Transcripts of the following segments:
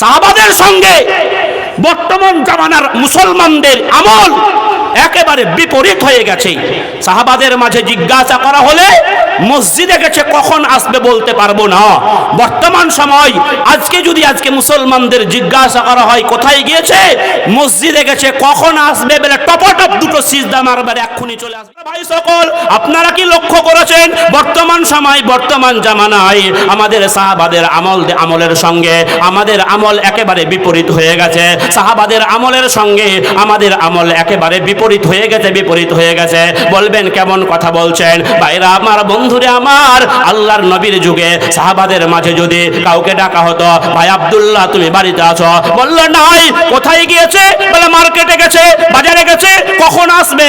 সাহাবাদের সঙ্গে বর্তমান জামানার মুসলমানদের আমল একেবারে বিপরীত হয়ে গেছে। সাহাবাদের মাঝে জিজ্ঞাসা করা হলে মসজিদে গেছে কখন আসবে বলতে পারব না। বর্তমান সময়, আজকে যদি আজকে মুসলমানদের জিজ্ঞাসা করা হয় কোথায় গিয়েছে, মসজিদে গেছে কখন আসবে বলে টপটপ দুটো সিজদা মারবার এক্ষুনি চলে আসবে। ভাই সকল, আপনারা কি লক্ষ্য করেছেন? বর্তমান সময়, বর্তমান জামানায় আমাদের সাহাবাদের আমল আমলের সঙ্গে, আমাদের আমল একেবারে বিপরীত হয়ে গেছে। সাহাবাদের আমলের সঙ্গে আমাদের আমল একেবারে বিপরীত হয়ে গেছে, বিপরীত হয়ে গেছে। বলবেন কেমন কথা বলছেন? ভাইরা, আমার বন্ধুরে আমার, আল্লাহর নবীর যুগে সাহাবাদের মাঝে যদি কাউকে ডাকা হতো, ভাই আব্দুল্লাহ, তুমি বাড়িতে আছো? বলল, নাই। কোথায় গিয়েছে? বলে, মার্কেটে গেছে। বাজারে গেছে? কখন আসবে?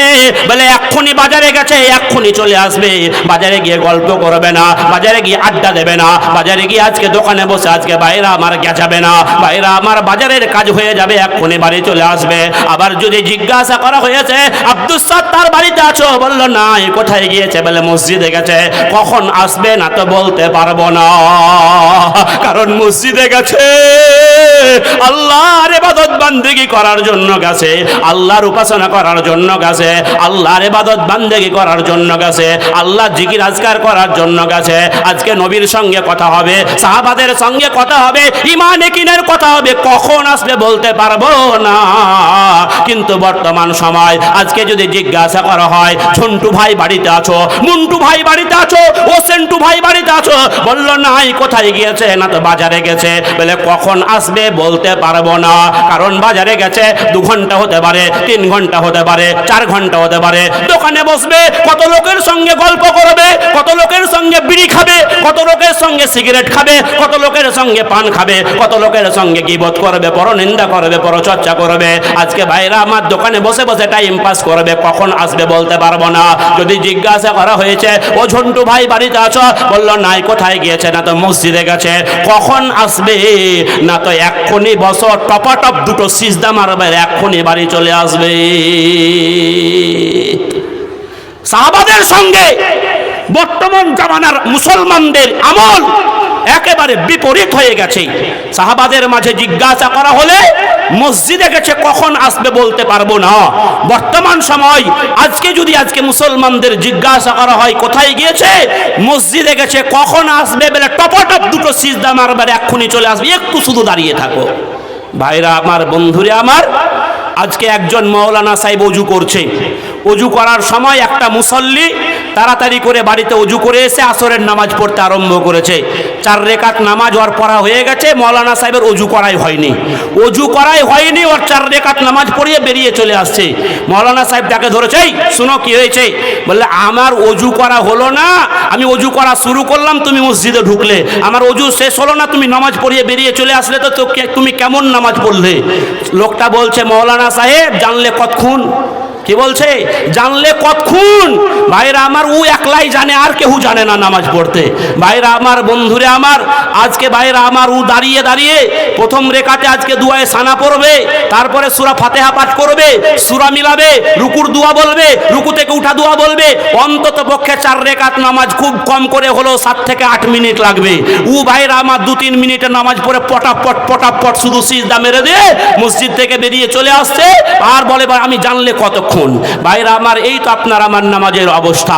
বলে, এক্ষুনি বাজারে গেছে। এক্ষুনি চলে আসবে। বাজারে গিয়ে গল্প করবে না। বাজারে গিয়ে আড্ডা দেবে না। বাজারে গিয়ে আজকে দোকানে বসে, আজকে বাইরা আমার গেছাবে না। বাইরা আমার বাজারের কাজ হয়ে যাবে, এক্ষুনি বাড়ি চলে আসবে। আবার যদি জিজ্ঞাসা করা হয়েছে, আব্দুল তার বাড়িতে আছো? বলল, নাই। কোথায় গিয়েছে? বলে, মসজিদে গেছে। কখন আসবে না তো বলতে পারব না। কারণ মসজিদে গেছে। আল্লাহর ইবাদত বান্দেগি করার জন্য গেছে, আল্লাহর উপাসনা করার জন্য গেছে, আল্লাহর ইবাদত বান্দেগি করার জন্য গেছে আল্লাহ জিকির আজকার করার জন্য গেছে। আজকে নবীর সঙ্গে কথা হবে, সাহাবাদের সঙ্গে কথা হবে ইমান একিনের কথা হবে, কখন আসবে বলতে পারব না। কিন্তু বর্তমান সময় আজকে যদি জিজ্ঞাসা করা হয়, ঝন্টু ভাই বাড়িতে আছো? মুন্টু ভাই বাড়িতে আছো? ও সেন্টু ভাই বাড়িতে আছো? বলল, নাই, কোথায় গিয়েছে? না তো বাজারে গেছে। বলে, কখন আসবে? বলতে পারব না। কারণ বাজারে গেছে, দু ঘণ্টা হতে পারে, তিন ঘণ্টা হতে পারে, চার ঘণ্টা হতে পারে। দোকানে বসবে, কত লোকের সঙ্গে গল্প করবে, কত লোকের সঙ্গে বিড়ি খাবে, কত লোকের সঙ্গে সিগারেট খাবে, কত লোকের সঙ্গে পান খাবে, কত লোকের সঙ্গে গিবত করবে পরনিন্দা করবে পরচর্চা করবে। আজকে ভাইরা আমার দোকানে বসে বসে টাইম পাস করবে, কখন আসবে বলতে পারব না। যদি জিজ্ঞাসা করা হয়েছে, ও ঝন্টু ভাই, বাড়িতে আছো? বলল, নাই, কোথায় গিয়েছে? না তো মসজিদে গেছে। কখন আসবে? না তো এক্ষুনি বছর টপাটপ দুটো সিজদা মারবে এক্ষুনি বাড়ি চলে আসবে। সাহাবাদের সঙ্গে বর্তমান জামানার মুসলমানদের আমল একেবারে বিপরীত হয়ে গেছে। সাহাবাদের মাঝে জিজ্ঞাসা করা হলে মসজিদে গেছে কখন আসবে বলতে পারব না। বর্তমান সময়, আজকে যদি আজকে মুসলমানদের জিজ্ঞাসা করা হয় কোথায় গিয়েছে, মসজিদে গেছে কখন আসবে বলে টপটপ দুটো সিজদা মারবার এক্ষুনি চলে আসবে। একটু শুধু দাঁড়িয়ে থাকো। ভাইরা আমার, বন্ধুরে আমার, আজকে একজন মৌলানা সাহেব অজু করছে। অজু করার সময় একটা মুসল্লি তাড়াতাড়ি করে বাড়িতে অজু করে এসে আসরের নামাজ পড়তে আরম্ভ করেছে। চার রেখাত নামাজ ওর পড়া হয়ে গেছে মৌলানা সাহেবের অজু করাই হয়নি। অজু করাই হয়নি ওর চার রেখাত নামাজ পড়িয়ে বেরিয়ে চলে আসছে। মৌলানা সাহেব তাকে ধরেছে "এই, শুনো কি হয়েছে? বললে আমার অজু করা হলো না আমি অজু করা শুরু করলাম তুমি মসজিদে ঢুকলে। আমার অজু শেষ হলো না তুমি নামাজ পড়িয়ে বেরিয়ে চলে আসলে তো তুমি কেমন নামাজ পড়লে? লোকটা বলছে মৌলানা সাহেব জানলে কতক্ষণ? কি বলছে? জানলে কতক্ষণ? ভাইরা আমার ও একলাই জানে আর কেউ জানে না নামাজ পড়তে। ভাইরা আমার বন্ধুরে আমার আজকে ভাইরা আমার ও দাঁড়িয়ে দাঁড়িয়ে প্রথম রেখাতে আজকে দুয়ায় সানা পড়বে তারপরে সুরা ফাতেহা পাঠ করবে সুরা মিলাবে রুকুর দুয়া বলবে রুকু থেকে উঠা দুয়া বলবে অন্তত পক্ষে চার রেখাত নামাজ খুব কম করে হলো সাত থেকে আট মিনিট লাগবে। ও ভাইরা আমার দু তিন মিনিটের নামাজ পড়ে পটাপট পটাপট শুধু সিজদা মেরে দিয়ে মসজিদ থেকে বেরিয়ে চলে আসছে আর বলে "ভাই, আমি জানলে কতক্ষণ ভাইরা আমার এই তো আপনার আমার নামাজের অবস্থা।